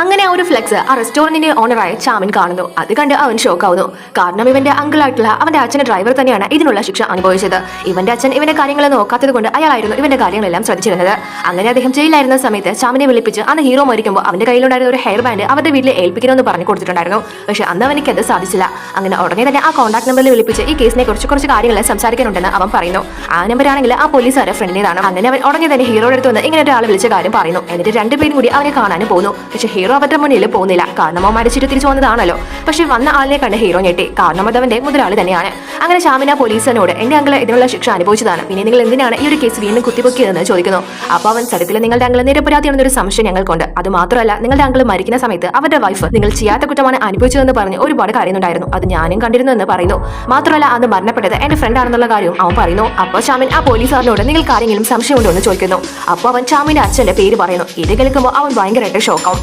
അങ്ങനെ ആ ഒരു ഫ്ലെക്സ് ആ റെസ്റ്റോറന്റിന്റെ ഓണറായ ചാമിൻ കാണുന്നു. അത് കണ്ട് അവൻ ഷോക്ക് ആവുന്നു. കാരണം ഇവന്റെ അങ്കിളായിട്ടുള്ള അവന്റെ അച്ഛന്റെ ഡ്രൈവർ തന്നെയാണ് ഇതിനുള്ള ശിക്ഷ അനുഭവിച്ചത്. ഇവന്റെ അച്ഛൻ ഇവന്റെ കാര്യങ്ങൾ നോക്കാത്തത് കൊണ്ട് അയാളായിരുന്നു ഇവന്റെ കാര്യങ്ങളെല്ലാം ശ്രദ്ധിച്ചിരുന്നത്. അങ്ങനെ അദ്ദേഹം ജയിലായിരുന്ന സമയത്ത് ചാമിനെ വിളിപ്പിച്ച് അന്ന് ഹീറോ മരിക്കുമ്പോൾ അവന്റെ കയ്യിലുണ്ടായിരുന്ന ഒരു ഹെയർ ബാൻഡ് അവരുടെ വീട്ടിൽ ഏൽപ്പിക്കണമെന്ന് പറഞ്ഞു കൊടുത്തിട്ടുണ്ടായിരുന്നു. പക്ഷെ അന്ന് അവനിക്ക് അത് സാധിച്ചില്ല. അങ്ങനെ ഉടനെ തന്നെ ആ കോൺടാക്ട് നമ്പറിൽ വിളിപ്പിച്ച് ഈ കേസിനെ കുറിച്ച് കുറച്ച് കാര്യങ്ങൾ സംസാരിക്കാനുണ്ടെന്ന് അവൻ പറയുന്നു. ആ നമ്പർ ആണെങ്കിൽ ആ പോലീസുകാരെ ഫ്രണ്ടിലേതാണ് അങ്ങനെ അവൻ ഉടനെ തന്നെ ഹീറോയുടെ അടുത്ത് വന്ന് ഇങ്ങനെ ഒരാൾ വിളിച്ച കാര്യം പറയുന്നു. എന്നിട്ട് രണ്ടുപേരും കൂടി അവനെ കാണാനും പോകുന്നു പക്ഷെ ഹീറോ അവരുടെ മുന്നിൽ പോകുന്നില്ല. കാരണം അവൻ മരിച്ചിട്ട് തിരിച്ചു വന്നതാണല്ലോ. പക്ഷെ വന്ന ആളിനെ കണ്ട് ഹീറോ ഞെട്ടി. കാരണം അതവന്റെ മുതലാളി തന്നെയാണ്. അങ്ങനെ ഷാമിന പോലീസിനോട് എന്റെ അങ്കിൾ ഇതിനുള്ള ശിക്ഷ അനുഭവിച്ചതാണ്. പിന്നെ നിങ്ങൾ എന്തിനാണ് ഈ ഒരു കേസ് വീണ്ടും കുത്തിപ്പൊക്കിയതെന്ന് ചോദിക്കുന്നു. അപ്പോൾ അവൻ സത്യത്തിൽ നിങ്ങളുടെ അങ്കിൾ നിരപരാധിയാണെന്നൊരു സംശയം ഞങ്ങൾക്കുണ്ട്. അത് മാത്രമല്ല നിങ്ങളുടെ അങ്കിൾ മരിക്കുന്ന സമയത്ത് അവരുടെ വൈഫ് നിങ്ങൾ ചെയ്യാത്ത കുറ്റമാണ് അനുഭവിച്ചതെന്ന് പറഞ്ഞ് ഒരുപാട് കാര്യമുണ്ടായിരുന്നു അത് ഞാനും കണ്ടിരുന്നു എന്ന് പറയുന്നു. മാത്രമല്ല അന്ന് മരണപ്പെട്ടത് എന്റെ ഫ്രണ്ട് ആണെന്നുള്ള കാര്യവും അവൻ പറയുന്നു. അപ്പോൾ ഷാമിൻ ആ പോലീസുകാരനോട് നിങ്ങൾക്ക് ആരെങ്കിലും സംശയമുണ്ടോ? എന്ന് ചോദിക്കുന്നു. അപ്പോൾ അവൻ ഷാമിന്റെ അച്ഛന്റെ പേര് പറയുന്നു. ഇത് കേൾക്കുമ്പോൾ അവൻ ഭയങ്കരമായിട്ട് ഷോക്കാവും